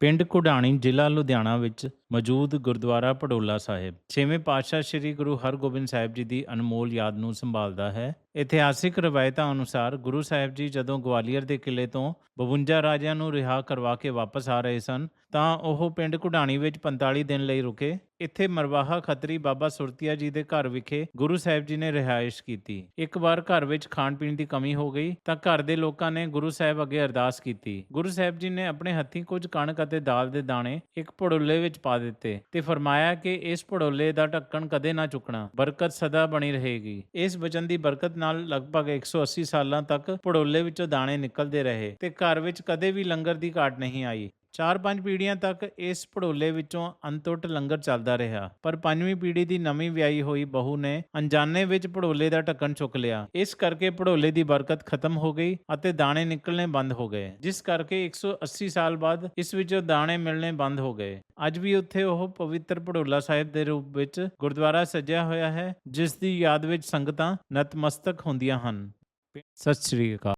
ਪਿੰਡ ਕੁਢਾਣੀ ਜ਼ਿਲ੍ਹਾ ਲੁਧਿਆਣਾ ਵਿੱਚ ਮੌਜੂਦ ਗੁਰਦੁਆਰਾ ਪੜੋਲਾ ਸਾਹਿਬ। ਛੇਵੇਂ ਪਾਤਸ਼ਾਹ ਸ੍ਰੀ ਗੁਰੂ ਹਰਗੋਬਿੰਦ ਸਾਹਿਬ ਜੀ ਦੀ ਅਨਮੋਲ ਯਾਦ ਨੂੰ ਸੰਭਾਲਦਾ ਹੈ। ਇਤਿਹਾਸਿਕ ਰਵਾਇਤਾਂ ਅਨੁਸਾਰ ਗੁਰੂ ਸਾਹਿਬ ਜੀ ਜਦੋਂ ਗਵਾਲੀਅਰ ਦੇ ਕਿਲੇ ਤੋਂ 52 ਰਾਜਿਆਂ ਨੂੰ ਰਿਹਾ ਕਰਵਾ ਕੇ ਵਾਪਸ ਆ ਰਹੇ ਸਨ, ਤਾਂ ਉਹ ਪਿੰਡ ਕੁਢਾਣੀ ਵਿੱਚ 45 ਦਿਨ ਲਈ ਰੁਕੇ। ਇੱਥੇ ਮਰਵਾਹਾ ਖੱਤਰੀ ਬਾਬਾ ਸੁਰਤੀਆ ਜੀ ਦੇ ਘਰ ਵਿਖੇ ਗੁਰੂ ਸਾਹਿਬ ਜੀ ਨੇ ਰਿਹਾਇਸ਼ ਕੀਤੀ। ਇੱਕ ਵਾਰ ਘਰ ਵਿੱਚ ਖਾਣ ਪੀਣ ਦੀ ਕਮੀ ਹੋ ਗਈ, ਤਾਂ ਘਰ ਦੇ ਲੋਕਾਂ ਨੇ ਗੁਰੂ ਸਾਹਿਬ ਅੱਗੇ ਅਰਦਾਸ ਕੀਤੀ। ਗੁਰੂ ਸਾਹਿਬ ਜੀ ਨੇ ਆਪਣੇ ਹੱਥੀਂ ਕੁਝ ਕਣਕ ਅਤੇ ਦਾਲ ਦੇ ਦਾਣੇ ਇੱਕ ਪੜੋਲੇ ਵਿੱਚ ਪਾ ਦਿੱਤੇ ਤੇ ਫਰਮਾਇਆ ਕਿ ਇਸ ਭੜੋਲੇ ਦਾ ਢੱਕਣ ਕਦੇ ਨਾ ਚੁੱਕਣਾ, ਬਰਕਤ ਸਦਾ ਬਣੀ ਰਹੇਗੀ। ਇਸ ਵਚਨ ਦੀ ਬਰਕਤ ਨਾਲ ਲਗਭਗ 180 ਸਾਲਾਂ ਤੱਕ ਭੜੋਲੇ ਵਿੱਚੋਂ ਦਾਣੇ ਨਿਕਲਦੇ ਰਹੇ ਤੇ ਘਰ ਵਿੱਚ ਕਦੇ ਵੀ ਲੰਗਰ ਦੀ ਘਾਟ ਨਹੀਂ ਆਈ। ਚਾਰ ਪੰਜ ਪੀੜ੍ਹੀਆਂ ਤੱਕ ਇਸ ਭੜੋਲੇ ਵਿੱਚੋਂ ਅਨਟੁੱਟ ਲੰਗਰ ਚੱਲਦਾ ਰਿਹਾ। ਪਰ ਪੰਜਵੀਂ ਪੀੜ੍ਹੀ ਦੀ ਨਵੀਂ ਵਿਆਹੀ ਹੋਈ ਬਹੂ ਨੇ ਅਣਜਾਣੇ ਵਿੱਚ ਭੜੋਲੇ ਦਾ ਢੱਕਣ ਚੁੱਕ ਲਿਆ। ਇਸ ਕਰਕੇ ਭੜੋਲੇ ਦੀ ਬਰਕਤ ਖਤਮ ਹੋ ਗਈ ਅਤੇ ਦਾਣੇ ਨਿਕਲਣੇ ਬੰਦ ਹੋ ਗਏ। ਜਿਸ ਕਰਕੇ 180 ਸਾਲ ਬਾਅਦ ਇਸ ਵਿੱਚੋਂ ਦਾਣੇ ਮਿਲਣੇ ਬੰਦ ਹੋ ਗਏ। ਅੱਜ ਵੀ ਉੱਥੇ ਉਹ ਪਵਿੱਤਰ ਭੜੋਲਾ ਸਾਹਿਬ ਦੇ ਰੂਪ ਵਿੱਚ ਗੁਰਦੁਆਰਾ ਸਜਿਆ ਹੋਇਆ ਹੈ, ਜਿਸ ਦੀ ਯਾਦ ਵਿੱਚ ਸੰਗਤਾਂ ਨਤਮਸਤਕ ਹੁੰਦੀਆਂ ਹਨ। ਸਤਿ ਸ੍ਰੀ ਅਕਾਲ।